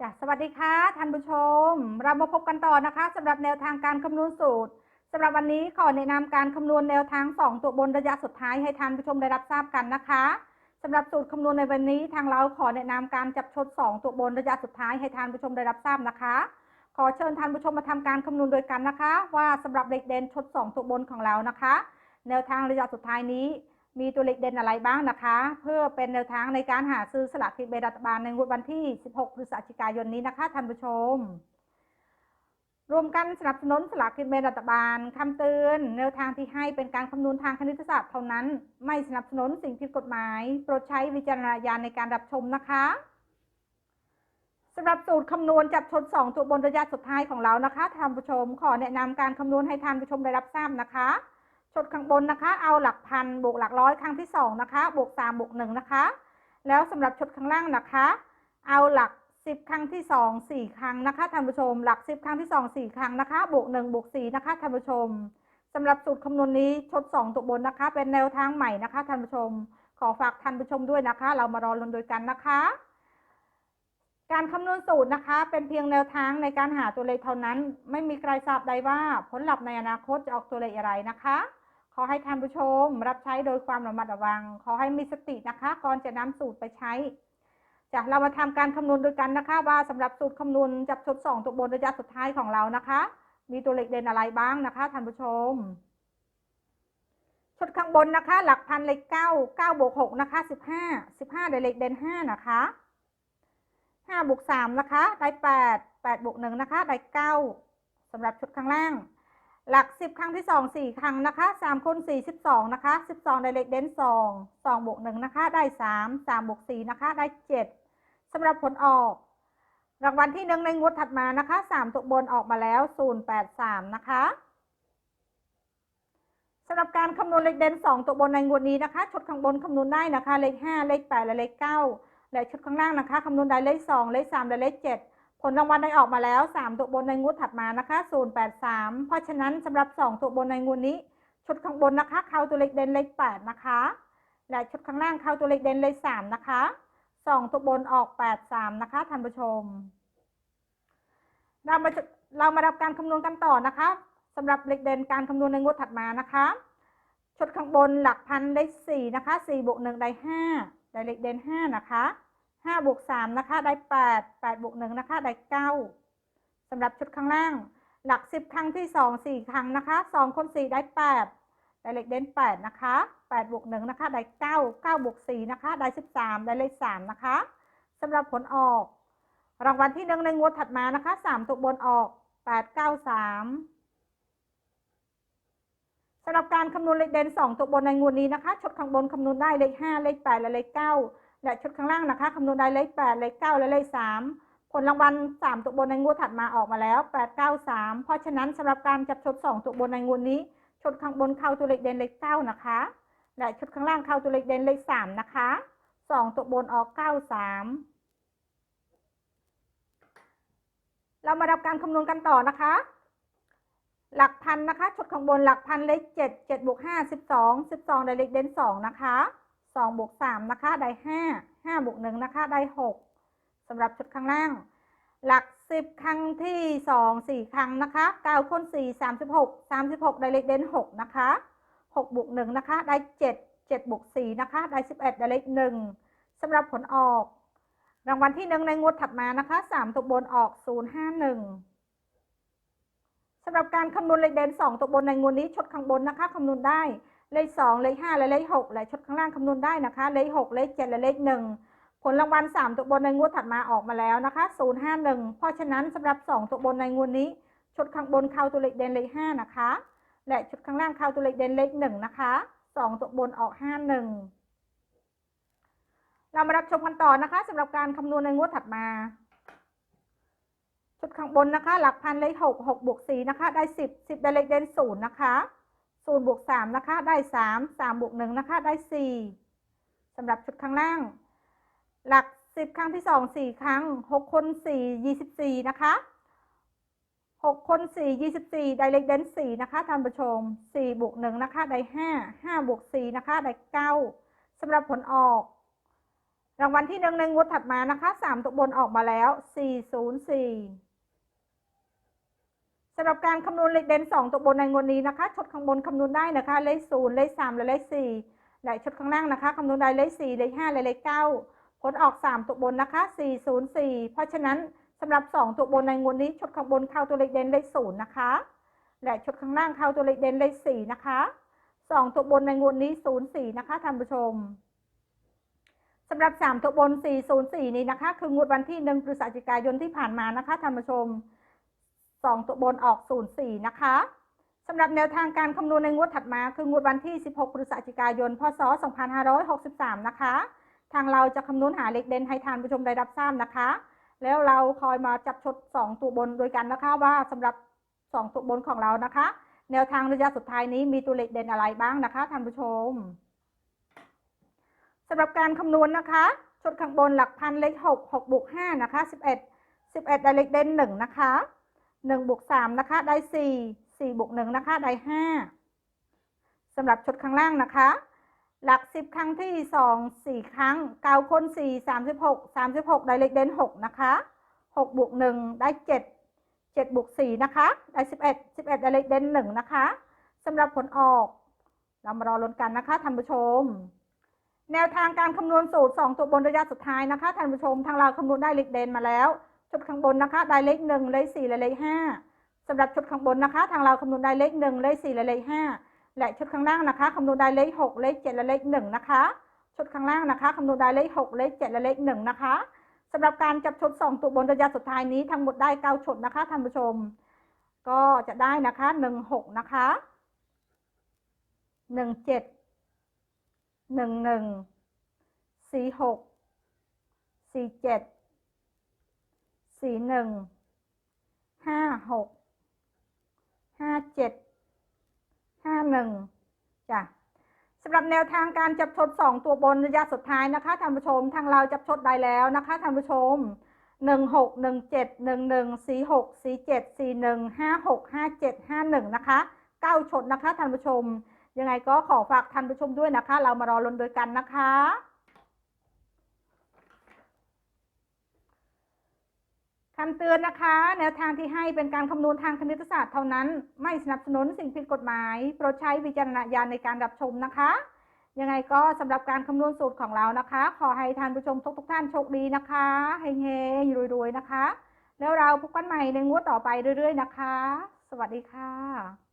จ้ะสวัสดีค่ะท่านผู้ชม เรามาพบกันต่อนะคะสำหรับแนวทางการคำนวณสูตรสำหรับวันนี้ขอแนะนำการคำนวณแนวทาง 2 ตัวบนระยะสุดท้ายให้ท่านผู้ชมได้รับทราบกันนะคะสำหรับสูตรคำนวณในวันนี้ทางเราขอแนะนำการจับชด 2 ตัวบนระยะสุดท้ายให้ท่านผู้ชมได้รับทราบนะคะ ขอเชิญท่านผู้ชมมาทำการคำนวณโดยกันนะคะ ว่าสำหรับเลขเด่นชด 2 ตัวบนของเรานะคะ แนวทางระยะสุดท้ายนี้ มีตัวเลขเด่นอะไรบ้างนะคะ เพื่อเป็นแนวทางในการหาซื้อสลากกินแบ่งรัฐบาลในงวดวันที่ 16 พฤศจิกายนนี้นะคะท่านผู้ชม รวมกันสนับสนุนสลากกินแบ่งรัฐบาลคำเตือนแนวทางที่ให้เป็นการคำนวณทางคณิตศาสตร์เท่านั้น ไม่สนับสนุนสิ่งผิดกฎหมาย โปรดใช้วิจารณญาณในการรับชมนะคะสำหรับสูตรคำนวณจับชน2ตัวบนระยะสุดท้ายของเรานะคะท่านผู้ชม ขอแนะนำการคำนวณให้ท่านผู้ชมได้รับทราบนะคะ ดข้างบนนะคะ เอาหลักพันบวกหลักร้อยครั้งที่สองนะคะ บวกสามบวกหนึ่งนะคะ แล้วสำหรับชดข้างล่างนะคะ เอาหลักสิบครั้งที่สองสี่ครั้งนะคะท่านผู้ชม หลักสิบครั้งที่สองสี่ครั้งนะคะ บวกหนึ่งบวกสี่นะคะท่านผู้ชมสำหรับสูตรคำนวณนี้ชดสองตัวบนนะคะ เป็นแนวทางใหม่นะคะท่านผู้ชม ขอฝากท่านผู้ชมด้วยนะคะ เรามารอลุ้นโดยกันนะคะการคำนวณสูตรนะคะ เป็นเพียงแนวทางในการหาตัวเลขเท่านั้น ไม่มีใครทราบใดว่าผลลัพธ์ในอนาคตจะออกตัวเลขอะไรนะคะ ขอให้ท่านผู้ชมรับใช้โดยความระมัดระวัง ขอให้มีสตินะคะ ก่อนจะนำสูตรไปใช้จะเรามาทำการคำนวณด้วยกันนะคะ ว่าสำหรับสูตรคำนวณจับชดสองตัวบนระยะสุดท้ายของเรานะคะ มีตัวเลขเด่นอะไรบ้างนะคะท่านผู้ชมชุดข้างบนนะคะ หลักพันเลขเก้าเก้าบวกหกนะคะสิบห้าสิบห้าได้เลขเด่นห้านะคะห้าบวกสามนะคะ ได้แปดแปดบวกหนึ่งนะคะ ได้เก้าสำหรับชุดข้างล่าง หลักสิบครั้งที่สองสี่ครั้งนะคะสามคูณสี่สิบสองนะคะสิบสองได้เลขเด่นสองสองบวกหนึ่งนะคะ ได้สามสามบวกสี่นะคะ ได้เจ็ดสำหรับผลออก รางวัลที่หนึ่งในงวดถัดมานะคะสามตัวบนออกมาแล้วศูนย์แปดสามนะคะสำหรับการคำนวณเลขเด่นสองตัวบนในงวดนี้นะคะ ชุดข้างบนคำนวณได้นะคะ เลขห้าเลขแปดและเลขเก้าและชุดข้างล่างนะคะคำนวณได้เลขสองเลขสามและเลขเจ็ด ผลรางวัลได้ออกมาแล้ว 3 ตัวบนในงวดถัดมานะคะ083 เพราะฉะนั้นสำหรับ 2 ตัวบนในงวดนี้ ชุดข้างบนนะคะ เข้าตัวเลขเด่นเลข8นะคะ และชุดข้างล่างเข้าตัวเลขเด่นเลข3นะคะ 2 ตัวบนออก 83 นะคะท่านผู้ชม เรามาเรามารับการคำนวณกันต่อนะคะสำหรับเลขเด่นการคำนวณในงวดถัดมานะคะ ชุดข้างบนหลักพันได้4นะคะ4บวก1ได้5ได้เลขเด่น5นะคะ ห้าบวกสามนะคะ ได้แปดแปดบวกหนึ่งนะคะ ได้เก้าสำหรับชุดข้างล่าง หลักสิบครั้งที่สองสี่ครั้งนะคะสองคนสี่ได้แปดได้เลขเด่นแปดนะคะแปดบวกหนึ่งนะคะ ได้เก้าเก้าบวกสี่นะคะ ได้สิบสามได้เลขสามนะคะสำหรับผลออก รางวัลที่หนึ่งในงวดถัดมานะคะสามตัวบนออกแปดเก้าสามสำหรับการคำนวณเลขเด่นสองตัวบนในงวดนี้นะคะชุดข้างบนคำนวณได้เลขห้าเลขแปดและเลขเก้า และชุดข้างล่างนะคะคำนวณได้เลขแปดเลขเก้าและเลขสามผลรางวัลสามตัวบนในงวดถัดมาออกมาแล้วแปดเก้าสามเพราะฉะนั้นสำหรับการจับชุดสองตัวบนในงวดนี้ชุดข้างบนเข้าตัวเลขเด่นเลขเก้านะคะ และชุดข้างล่างเข้าตัวเลขเด่นเลขสามนะคะสองตัวบนออกเก้าสามเรามารับการคำนวณกันต่อนะคะ หลักพันนะคะ ชุดข้างบนหลักพันเลขเจ็ดเจ็ดบวกห้าสิบสองสิบสองได้เลขเด่นสองนะคะ สองบวกสามนะคะ ได้ห้าห้าบวกหนึ่งนะคะ ได้หกสำหรับชุดข้างล่าง หลักสิบครั้งที่สองสี่ครั้งนะคะเก้าคูณสี่สามสิบหกสามสิบหกได้เลขเด่นหกนะคะหกบวกหนึ่งนะคะ ได้เจ็ดเจ็ดบวกสี่นะคะ ได้สิบเอ็ดได้เลขหนึ่งสำหรับผลออก รางวัลที่หนึ่งในงวดถัดมานะคะสามตัวบนออกศูนย์ห้าหนึ่งสำหรับการคำนวณเลขเด่นสองตัวบนในงวดนี้ชุดข้างบนนะคะคำนวณได้ เลขสองเลขห้าและเลขหกและชุดข้างล่างคำนวณได้นะคะ เลขหกเลขเจ็ดและเลขหนึ่งผลรางวัลสามตัวบนในงวดถัดมาออกมาแล้วนะคะศูนย์ห้าหนึ่งเพราะฉะนั้นสำหรับสองตัวบนในงวดนี้ชุดข้างบนเข้าตัวเลขเด่นเลขห้านะคะ และชุดข้างล่างเข้าตัวเลขเด่นเลขหนึ่งนะคะสองตัวบนออกห้าหนึ่งเรามารับชมกันต่อนะคะสำหรับการคำนวณในงวดถัดมาชุดข้างบนนะคะ หลักพันเลขหกหกบวกสี่นะคะ ได้สิบสิบได้เลขเด่นศูนย์นะคะ ศูนย์บวกสามนะคะ ได้สามสามบวกหนึ่งนะคะ ได้สี่สำหรับชุดข้างล่าง หลักสิบครั้งที่สองสี่ครั้งหกคนสี่ยี่สิบสี่นะคะหกคนสี่ยี่สิบสี่ได้เลขเด่นสี่นะคะท่านผู้ชมสี่บวกหนึ่งนะคะได้ห้าห้าบวกสี่นะคะได้เก้าสำหรับผลออก รางวัลที่หนึ่งในงวดถัดมานะคะสามตัวบนออกมาแล้วสี่ศูนย์สี่ สำหรับการคำนวณเลขเด่นสองตัวบนในงวดนี้นะคะชดข้างบนคำนวณได้นะคะ เลขศูนย์เลขสามและเลขสี่และชดข้างล่างนะคะคำนวณได้เลขสี่เลขห้าและเลขเก้าผลออกสามตัวบนนะคะสี่ศูนย์สี่เพราะฉะนั้นสำหรับสองตัวบนในงวดนี้ชดข้างบนเข้าตัวเลขเด่นเลขศูนย์นะคะ และชดข้างล่างเข้าตัวเลขเด่นเลขสี่นะคะสองตัวบนในงวดนี้ศูนย์สี่นะคะท่านผู้ชมสำหรับ 3 ตัวบน 404 นี้นะคะ คืองวดวันที่ 1 พฤศจิกายนที่ผ่านมานะคะท่านผู้ชม 2 ตัวบนออก 04 นะคะสำหรับแนวทางการคำนวณในงวดถัดมาคืองวดวันที่ 16 พฤศจิกายน พศ 2563 นะคะ ทางเราจะคำนวณหาเลขเด่นให้ท่านผู้ชมได้รับทราบนะคะ แล้วเราคอยมาจับชด 2 ตัวบนโดยกันนะคะว่าสำหรับ 2 ตัวบนของเรานะคะ แนวทางระยะสุดท้ายนี้มีตัวเลขเด่นอะไรบ้างนะคะท่านผู้ชมสำหรับการคำนวณนะคะชดข้างบนหลักพันเลขหกหกบวกห้านะคะสิบเอ็ดสิบเอ็ดได้เลขเด่นหนึ่งนะคะ หนึ่งบวกสามนะคะ ได้สี่สี่บวกหนึ่งนะคะ ได้ห้าสำหรับชดข้างล่างนะคะ หลักสิบครั้งที่สองสี่ครั้งเก้าคนสี่สามสิบหกสามสิบหกได้เลขเด่นหกนะคะหกบวกหนึ่งได้เจ็ดเจ็ดบวกสี่นะคะ ได้สิบเอ็ดสิบเอ็ดได้เลขเด่นหนึ่งนะคะสำหรับผลออก เรามารอลุ้นกันนะคะท่านผู้ชม แนวทางการคำนวณสูตร 2 ตัวบนระยะสุดท้ายนะคะท่านผู้ชม ทางเราคำนวณได้เลขเด่นมาแล้ว ชุดข้างบนนะคะได้เลขหนึ่งเลขสี่และเลขห้าสำหรับชุดข้างบนนะคะ ทางเราคำนวณได้เลขหนึ่งเลขสี่และเลขห้าและชุดข้างล่างนะคะคำนวณได้เลขหกเลขเจ็ดและเลขหนึ่งนะคะชุดข้างล่างนะคะคำนวณได้เลขหกเลขเจ็ดและเลขหนึ่งนะคะสำหรับการจับชุด2ตัวบนระยะสุดท้ายนี้ทั้งหมดได้เก้าชุดนะคะท่านผู้ชม ก็จะได้นะคะหนึ่งหกนะคะหนึ่งเจ็ดหนึ่งหนึ่งสี่หกสี่เจ็ด สี่หนึ่งห้าหกห้าเจ็ดห้าหนึ่งจ้ะสำหรับแนวทางการจับชดสองตัวบนระยะสุดท้ายนะคะท่านผู้ชมทางเราจับชดได้แล้วนะคะท่านผู้ชมหนึ่งหกหนึ่งเจ็ดหนึ่งหนึ่งสี่หกสี่เจ็ดสี่หนึ่งห้าหกห้าเจ็ดห้าหนึ่งนะคะเก้าชดนะคะท่านผู้ชม ยังไงก็ขอฝากท่านผู้ชมด้วยนะคะ เรามารอลุ้นด้วยกันนะคะ คำเตือนนะคะ แนวทางที่ให้เป็นการคำนวณทางคณิตศาสตร์เท่านั้น ไม่สนับสนุนสิ่งผิดกฎหมาย โปรดใช้วิจารณญาณในการรับชมนะคะ ยังไงก็สำหรับการคำนวณสูตรของเรานะคะ ขอให้ท่านผู้ชมทุกทุกท่านโชคดีนะคะเฮงๆรวยๆนะคะ แล้วเราพบกันใหม่ในงวดต่อไปเรื่อยๆนะคะ สวัสดีค่ะ